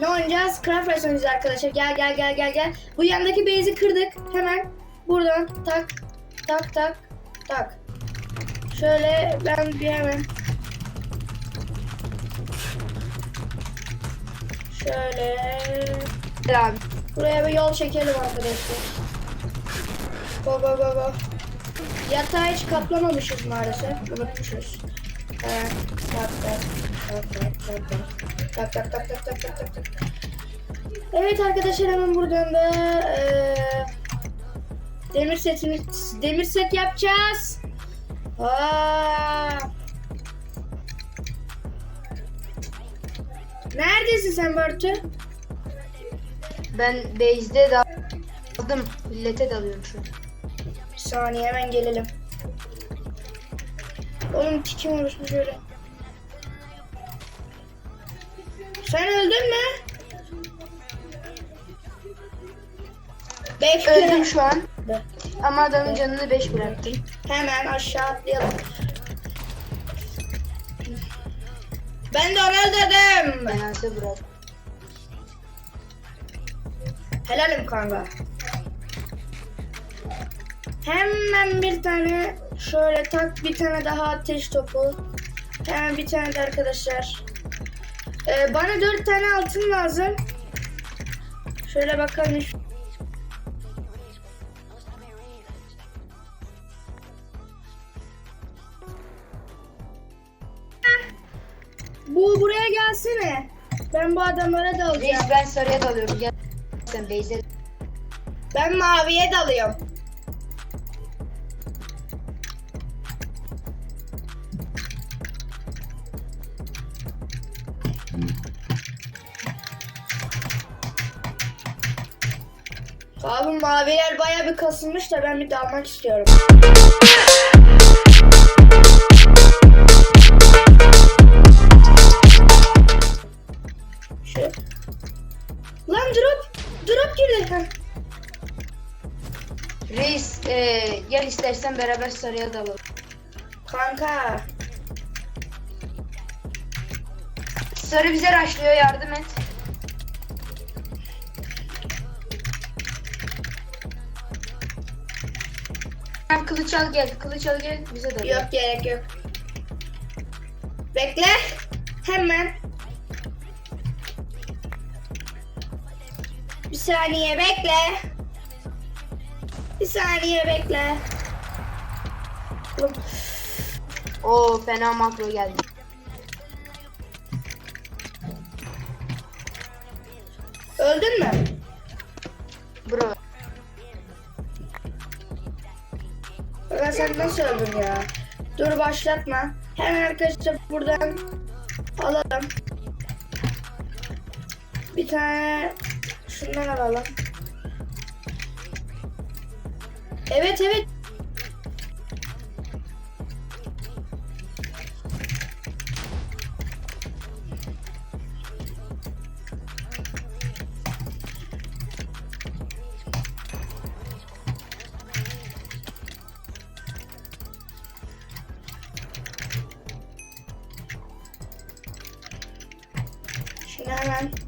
Ne oynayacağız? Craft Race oynayacağız arkadaşlar. Gel gel gel gel gel. Bu yandaki base'i kırdık. Hemen buradan tak tak tak tak. Şöyle ben bir hemen şöyle Abi. buraya bir yol çekelim arkadaşlar. Go go go go. Yatağı hiç kaplamamışız maalesef. Unutmuşuz. Evet. Tak tak tak tak tak tak. Tak tak tak tak tak tak tak. Evet arkadaşlar hemen buradan da eee demir setimiz demir set yapacağız. Aa. Neredesin sen Bartu? Ben base'de daldım. Millete dalıyorum şu an. Bir saniye hemen gelelim. Oğlum tikim oluştu şöyle. Sen öldün mü? Bekle. Öldüm şu an. Be- Ama adamın canını 5 bıraktım. Hemen aşağı atlayalım. Ben de onu öldürdüm. Ben altı bıraktım. Helalim kanka. Hemen bir tane şöyle tak bir tane daha ateş topu. Hemen bir tane de arkadaşlar. Ee, bana dört tane altın lazım. Şöyle bakalım. Bu buraya gelsene. Ben bu adamlara dalacağım. Reis ben sarıya dalıyorum. Gel sen base'e. Ben maviye dalıyorum. Abi maviler baya bir kasılmış da ben bir dalmak istiyorum. Şu. Lan drop, drop girdi. Heh. Reis e, gel istersen beraber sarıya dalalım. Kanka. Sarı bize raşlıyor yardım et. Sen kılıç al gel, kılıç al gel bize dal. Yok gerek yok. Bekle. Hemen. Bir saniye bekle. Bir saniye bekle. Oo fena makro geldi. Öldün mü? Sen nasıl öldün ya? Dur başlatma. Hemen arkadaşlar buradan alalım. Bir tane şundan alalım. Evet evet. bye.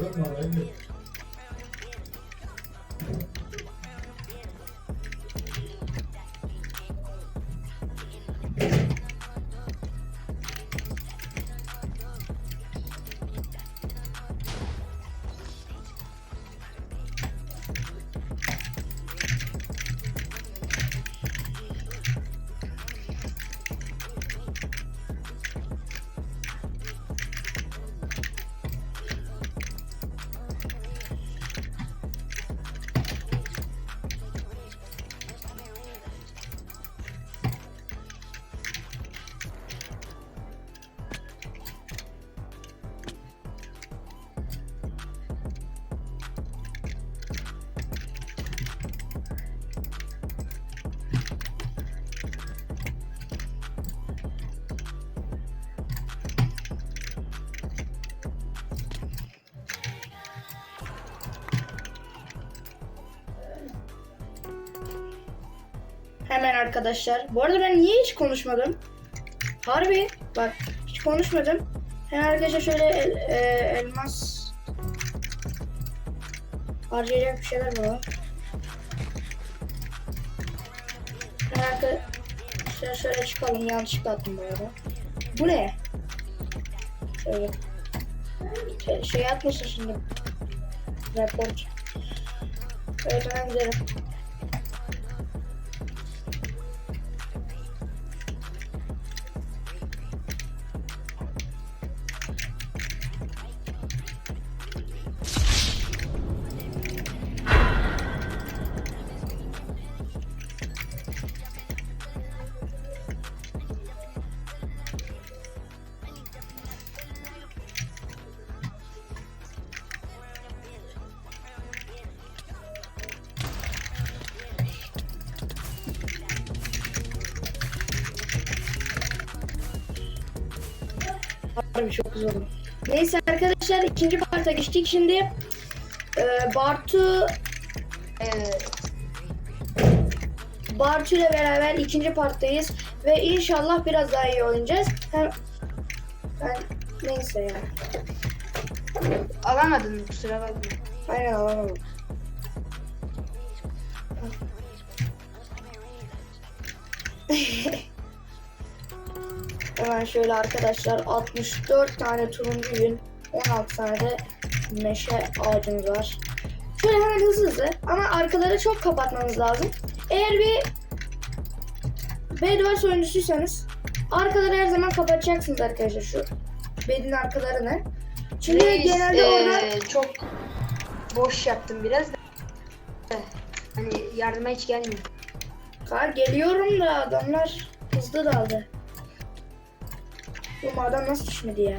Rất là. Hemen arkadaşlar. Bu arada ben niye hiç konuşmadım? Harbi bak hiç konuşmadım. Hemen arkadaşlar şöyle el- e, elmas harcayacak bir şeyler var. Hemen arkadaşlar şöyle çıkalım. Yanlışlıkla attım bu arada. Bu ne? Şöyle. Şey, şey atmışsın şimdi. Report. Evet hemen gidelim. Harbi çok güzel oldu. Neyse arkadaşlar ikinci parta geçtik şimdi. Ee, Bartu Evet. Bartu ile beraber ikinci parttayız ve inşallah biraz daha iyi oynayacağız. Hem ben neyse ya. Alamadın mı kusura bakma. Aynen alamadım. Hemen şöyle arkadaşlar 64 tane turuncu yün 16 tane de meşe ağacımız var. Şöyle hemen hızlı hızlı ama arkaları çok kapatmamız lazım. Eğer bir Bedwars oyuncusuysanız arkaları her zaman kapatacaksınız arkadaşlar şu bedin arkalarını. Çünkü Reis, genelde eee, orada çok boş yaptım biraz da. Hani yardıma hiç gelmiyor. Kar geliyorum da adamlar hızlı daldı. Bu adam nasıl düşmedi ya?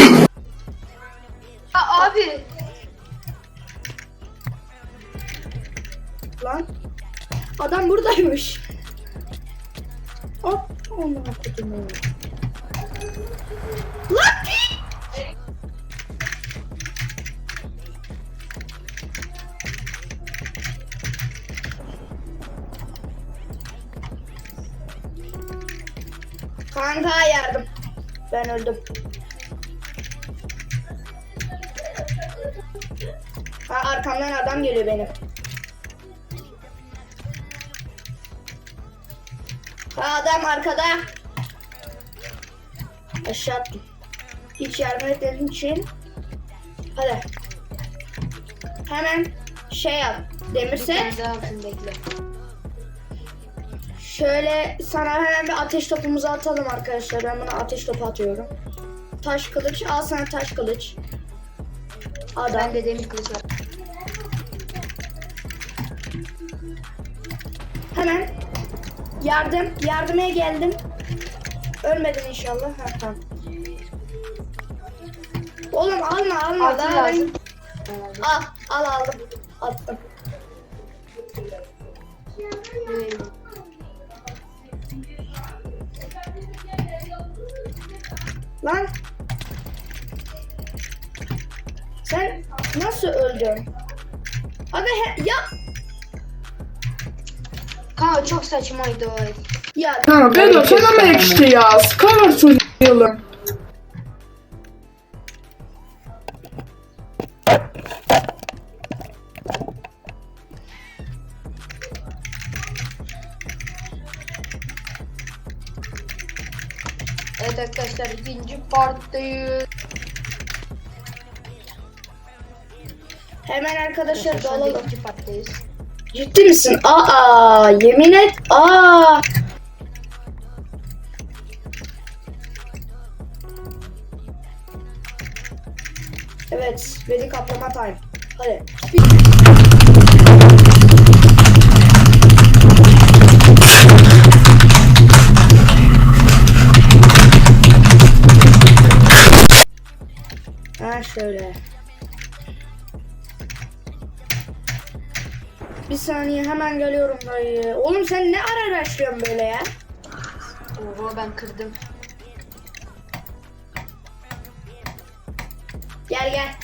Kanka yardım. Ben öldüm. Ha arkamdan adam geliyor benim. Ha adam arkada. Aşağı. Hiç yardım etmediğin için. Hadi. Hemen şey yap. Demir bir tane daha bekle. Şöyle sana hemen bir ateş topumuzu atalım arkadaşlar. Ben buna ateş topu atıyorum. Taş kılıç. Al sana taş kılıç. Adam. Ben de demir kılıç var. Hemen yardım. Yardımaya geldim. Ölmedin inşallah. Ha, tamam. Oğlum alma alma. Altın daha ben- lazım. Al al aldım. Attım. Böyle. Lan. Sen nasıl öldün? Aga he, ya Kanka çok saçmaydı o. Ya Ha Bedo sana mı yakıştı ya? Scarlet oynayalım. Parttayız. hemen arkadaşlar dalalım. ikinci parttayız. Ciddi misin? Aa yemin et. Aa. Evet, beni kaplama time. Hadi. Şöyle. Bir saniye hemen geliyorum dayı. Oğlum sen ne ara başlıyorsun böyle ya? Oho ben kırdım. Gel gel.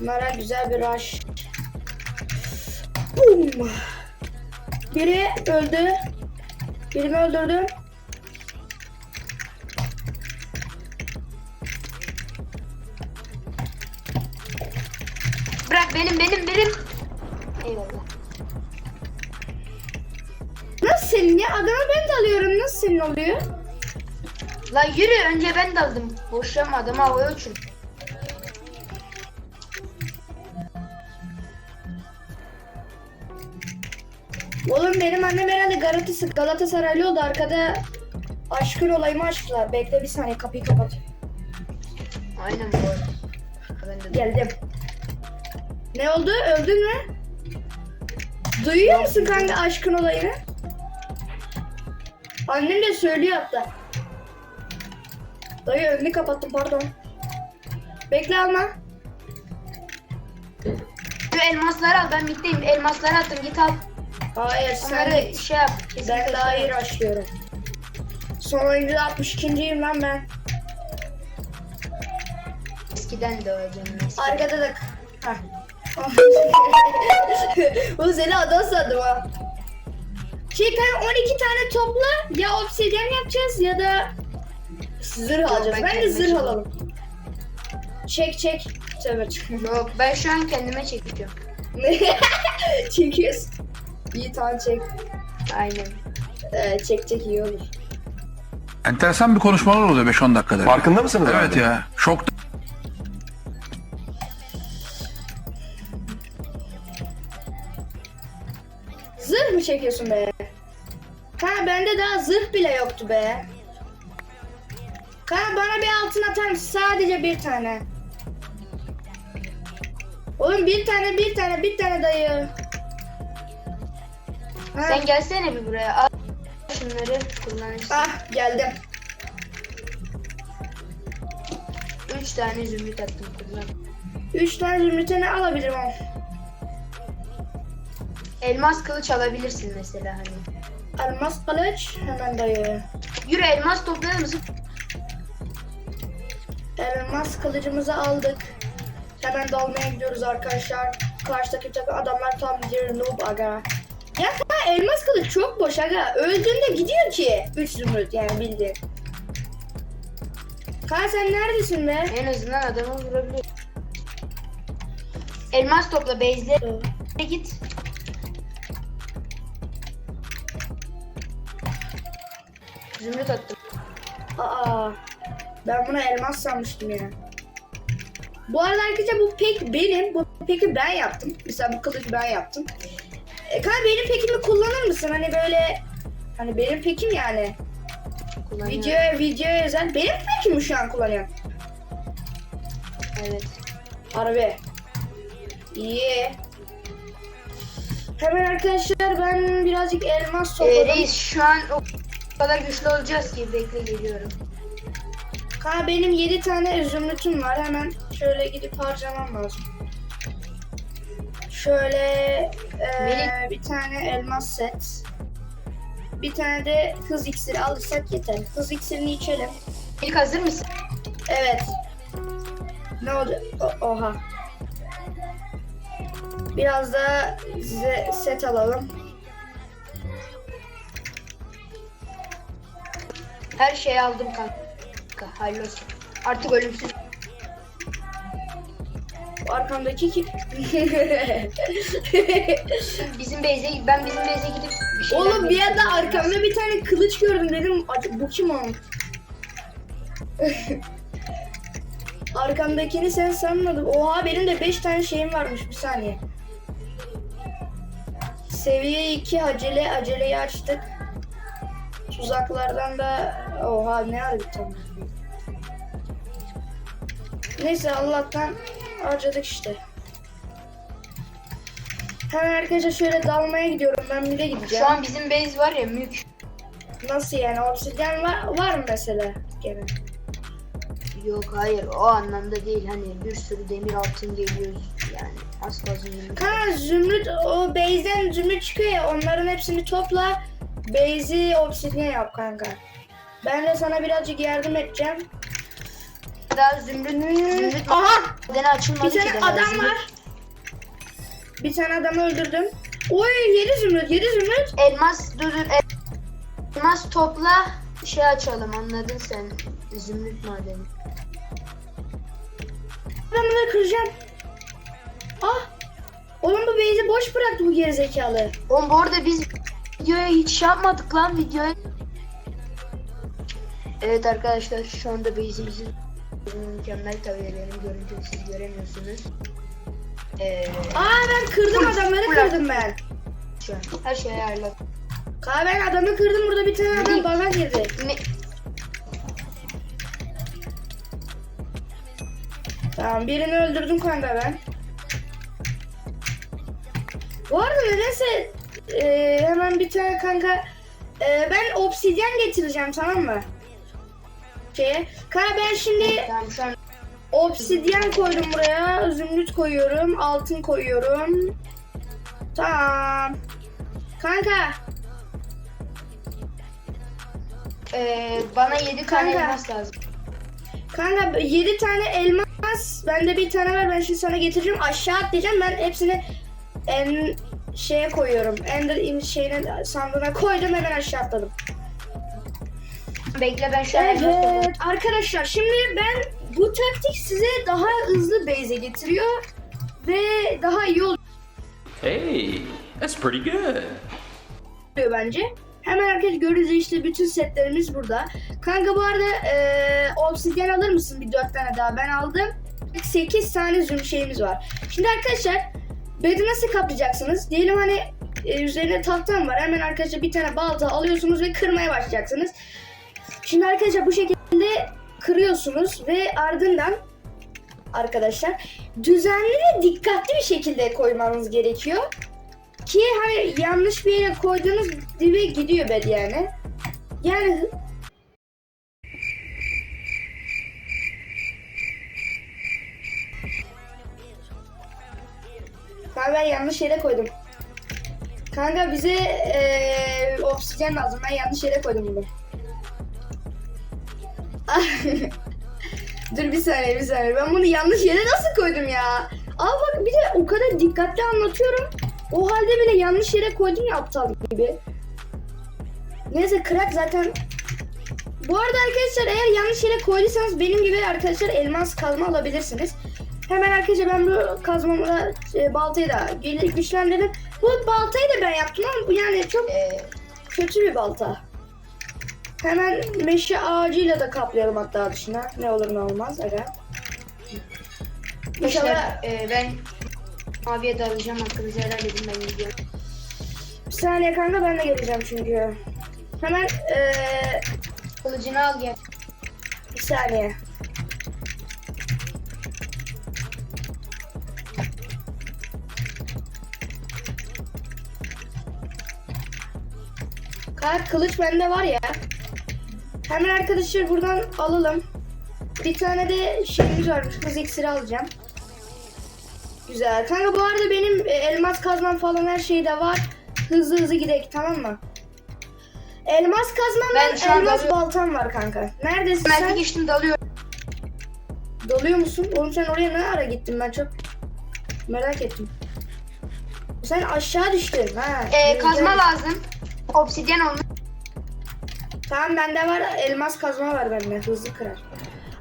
Bunlara güzel bir rush. Boom. Biri öldü. Birini öldürdüm. Bırak benim benim benim. Eyvallah. Nasıl senin ya? Adamı ben de alıyorum. Nasıl senin oluyor? La yürü önce ben daldım. Boşlama adamı havaya uçur. Oğlum benim annem herhalde Galatasaray, Galatasaraylı oldu. Arkada aşkın olayımı aşkla. Bekle bir saniye kapıyı kapat. Aynen bu arada. Ben de Geldim. Ne oldu? Öldün mü? Duyuyor musun kanka aşkın olayını? Annem de söylüyor hatta. Dayı önünü kapattım pardon. Bekle alma. Şu elmasları al ben bitteyim. Elmasları attım git al. Hayır sen Onları şey yap. ben kesinlikle daha şey iyi yap. başlıyorum. Son oyuncuda 62.yim lan ben. Eskiden de o canım. Arkada da... Bu seni adam sandım ha. Şey kanka 12 tane topla ya obsidyen yapacağız ya da zırh alacağız. ben Ben de zırh alalım. Çek çek. Tövbe çıkmıyor. Yok ben şu an kendime çekiyorum. Çekiyorsun. İyi tamam çek. Aynen. Ee, çek çek iyi olur. Enteresan bir konuşmalar oluyor 5-10 dakikada. Farkında mısınız Evet abi? ya. Şok Zırh mı çekiyorsun be? Kanka bende daha zırh bile yoktu be. Kanka bana bir altın atar mısın? Sadece bir tane. Oğlum bir tane bir tane bir tane dayı. Ha, Sen gelsene bir buraya. Al şunları kullanırsın. Ah geldim. Üç tane zümrüt attım kullan. Üç tane zümrüteni alabilirim ama. Elmas kılıç alabilirsin mesela hani. Elmas kılıç hemen dayı. Yürü elmas toplayalım mısın? Elmas kılıcımızı aldık. Hemen dalmaya gidiyoruz arkadaşlar. Karşıdaki takım adamlar tam bir noob aga. Ya elmas kılıç çok boş aga. Öldüğünde gidiyor ki. 3 zümrüt yani bildiğin. Kanka sen neredesin be? En azından adamı vurabiliyor. Elmas topla base'le git. Zümrüt attım. Aa, ben buna elmas sanmıştım ya. Bu arada arkadaşlar bu pek benim. Bu peki ben yaptım. Mesela bu kılıcı ben yaptım. E, kanka benim pekimi kullanır mısın? Hani böyle hani benim pekim yani. Kullanıyorum. Video videoya özel. Benim pekimi şu an kullanıyorum. Evet. Harbi. İyi. Hemen arkadaşlar ben birazcık elmas Ee, topladım. reis şu an kadar güçlü olacağız ki bekle geliyorum. Kanka benim 7 tane zümrütüm var. Hemen şöyle gidip harcamam lazım. Şöyle Melih. bir tane elmas set. Bir tane de hız iksiri alırsak yeter. Hız iksirini içelim. İlk hazır mısın? Evet. Ne oldu? O- oha. Biraz da size set alalım. Her şeyi aldım kanka. Hayırlı olsun. Artık ölümsüz. Arkamdaki kim? Bizim base'e ben bizim base'e gidip bir şeyler Oğlum bir getireceğim. arkamda bir tane kılıç gördüm dedim. "Acı- Bu kim o? Arkamdakini sen sanmadın. Oha benim de 5 tane şeyim varmış bir saniye. Seviye 2 acele aceleyi açtık. Tuzaklardan da oha ne ara tane. Neyse Allah'tan harcadık işte. Hemen arkadaşlar şöyle dalmaya gidiyorum. Ben bir de gideceğim. Şu an bizim base var ya mük. Nasıl yani? Obsidyen var, var mı mesela gene? Yok hayır o anlamda değil hani bir sürü demir altın geliyor yani az fazla zümrüt. Kanka zümrüt o base'den zümrüt çıkıyor ya onların hepsini topla. Base'i obsidyen yap kanka. Ben de sana birazcık yardım edeceğim. Daha zümrüt zümrüt Aha! madeni açılmadı Bir tane adam Zümrüt- var. Bir tane adamı öldürdüm. Oy 7 zümrüt 7 zümrüt. Elmas dur dur el- elmas topla şey açalım anladın sen zümrüt madeni. Adamları kıracağım. Ah! Oğlum bu base'i boş bıraktı bu gerizekalı. Oğlum bu arada biz videoya hiç şey yapmadık lan videoya. Evet arkadaşlar şu anda base'imizin mükemmel benim görüntümü siz göremiyorsunuz. Ee, Aa ben kırdım adamları kırdım ben. şu an her şeyi ayarladım. Kanka ben adamı kırdım burada bir tane adam bana girdi. Me- Tamam birini öldürdüm kanka ben. Bu arada nedense e, hemen bir tane kanka e, ben obsidyen getireceğim tamam mı? Şeye. Kanka ben şimdi Tamam şu an obsidyen koydum buraya. Zümrüt koyuyorum. Altın koyuyorum. Tamam. Kanka Ee, bana 7 tane Kanka. elmas lazım. Kanka 7 tane elmas. Bende bir tane var. Ben şimdi sana getireceğim. Aşağı atlayacağım. Ben hepsini en şeye koyuyorum. Ender in şeyine sandığına koydum hemen aşağı atladım. Bekle ben şu an. Evet arkadaşlar şimdi ben bu taktik size daha hızlı base'e getiriyor ve daha iyi Hey, that's pretty good. oluyor bence. Hemen arkadaşlar görünce işte bütün setlerimiz burada. Kanka bu arada eee obsidyen alır mısın bir 4 tane daha? Ben aldım. 8 tane züm şeyimiz var. Şimdi arkadaşlar bedi nasıl kaplayacaksınız? Diyelim hani e, üzerine tahtam var. Hemen arkadaşlar bir tane balta alıyorsunuz ve kırmaya başlayacaksınız. Şimdi arkadaşlar bu şekilde kırıyorsunuz ve ardından arkadaşlar düzenli ve dikkatli bir şekilde koymanız gerekiyor. Ki hani yanlış bir yere koyduğunuz dibe gidiyor bed yani. Yani Kanka ben yanlış yere koydum. Kanka bize eee oksijen lazım. Ben yanlış yere koydum bunu. Dur bir saniye bir saniye. Ben bunu yanlış yere nasıl koydum ya? Aa bak bir de o kadar dikkatli anlatıyorum. O halde bile yanlış yere koydum ya aptal gibi. Neyse krak zaten. Bu arada arkadaşlar eğer yanlış yere koyduysanız benim gibi arkadaşlar elmas kazma alabilirsiniz. Hemen arkadaşlar ben bu kazmamla e, baltayı da güçlendirdim. Bu baltayı da ben yaptım ama bu yani çok Ee, kötü bir balta. Hemen meşe ağacıyla da kaplayalım hatta dışına. Ne olur ne olmaz. Aga. İnşallah e, ben abiye darılacağım hakkınızı helal edin ben gidiyorum. bir saniye kanka ben de geleceğim çünkü. Hemen eee Kılıcını al gel. bir saniye. Kanka kılıç bende var ya. Hemen arkadaşlar buradan alalım. Bir tane de şeyimiz varmış. Hız iksiri alacağım. Güzel. Kanka bu arada benim e, elmas kazmam falan her şey de var. Hızlı hızlı gidelim tamam mı? Elmas kazmam Ben şu elmas dalıyorum. baltam var kanka. Neredesin Ben sen? geçtim dalıyorum. Dalıyor musun? Oğlum sen oraya ne ara gittin ben çok merak ettim. Sen aşağı düştün ha. Ee, kazma lazım. Obsidyen olmuş. Tamam bende var elmas kazma var bende hızlı kırar.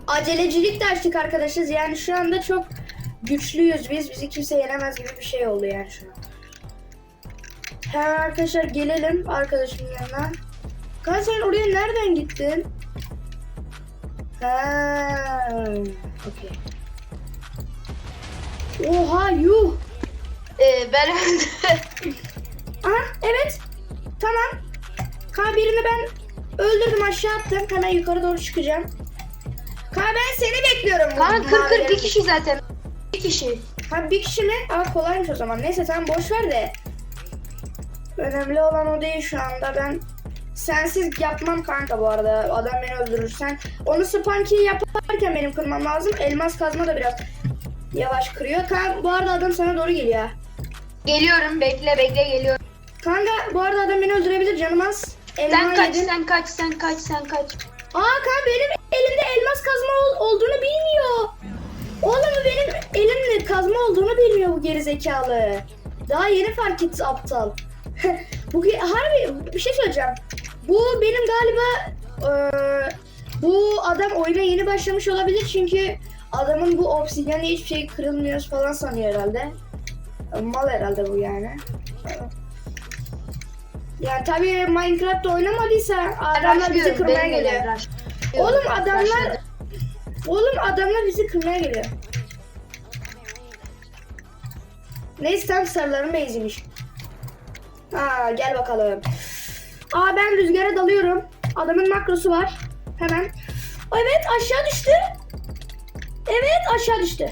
Acelecilik de açtık arkadaşız yani şu anda çok güçlüyüz biz. Bizi kimse yenemez gibi bir şey oldu yani şu an. Hemen arkadaşlar gelelim arkadaşımın yanına. Kanka sen oraya nereden gittin? Ha, okey. Oha yuh. Ee, ben Aha evet. Tamam. Kanka birini ben öldürdüm aşağı attım. Hemen yukarı doğru çıkacağım. Kanka ben seni bekliyorum. Kanka 40 40 mavilerin- bir kişi zaten. Bir kişi. Ha bir kişi mi? Aa kolaymış o zaman. Neyse tamam boş ver de. Önemli olan o değil şu anda. Ben sensiz yapmam kanka bu arada. Adam beni öldürürsen. Onu spanky yaparken benim kırmam lazım. Elmas kazma da biraz yavaş kırıyor. Kanka bu arada adam sana doğru geliyor. Geliyorum bekle bekle geliyorum. Kanka bu arada adam beni öldürebilir canım az. Sen kaç sen kaç sen kaç sen kaç. Aa kan benim elimde elmas kazma ol- olduğunu bilmiyor. Oğlum benim elimde kazma olduğunu bilmiyor bu gerizekalı. Daha yeni fark etti aptal. bu harbi bir şey söyleyeceğim. Bu benim galiba eee, bu adam oyuna yeni başlamış olabilir çünkü adamın bu obsidyenle hiçbir şey kırılmıyor falan sanıyor herhalde. Mal herhalde bu yani. Yani tabii Minecraft'ta oynamadıysa adamlar bizi kırmaya geliyor. Oğlum adamlar. Oğlum adamlar bizi kırmaya geliyor. Neyse tam sarıların beyziymiş. Aa gel bakalım. Aa ben rüzgara dalıyorum. Adamın makrosu var. Hemen. Evet aşağı düştü. Evet aşağı düştü.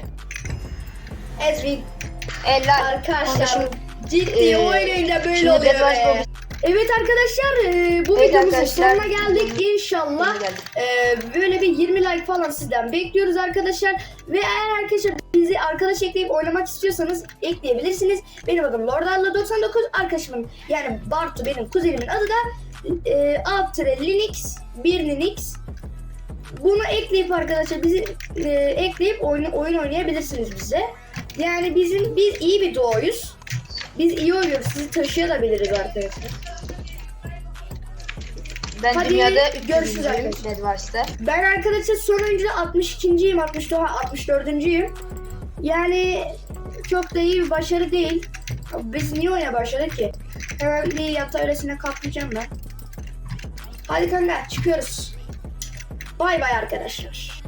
Ezrin Eller. arkadaşlar ciddi Ee, oyunuyla böyle oluyor. Be. Evet arkadaşlar e, bu Evet videomuzun arkadaşlar, sonuna geldik. İnşallah e, böyle bir 20 like falan sizden bekliyoruz arkadaşlar. Ve eğer arkadaşlar bizi arkadaş ekleyip oynamak istiyorsanız ekleyebilirsiniz. Benim adım Lordallo99 arkadaşımın yani Bartu benim kuzenimin adı da e, Altre Linux 1 Linux. Bunu ekleyip arkadaşlar bizi e, ekleyip oyun, oyun oynayabilirsiniz bize. Yani bizim biz iyi bir doğuyuz. Biz iyi oynuyoruz. Sizi taşıyabiliriz arkadaşlar. Ben Hadi dünyada görüşürüz 300. arkadaşlar. Bedwars'ta. Ben arkadaşlar sonuncu 62.yim, 64, 64.yim. Yani çok da iyi bir başarı değil. Biz niye oyuna başladık ki? Hemen bir yatağı öylesine kaplayacağım ben. Hadi kanka çıkıyoruz. Bay bay arkadaşlar.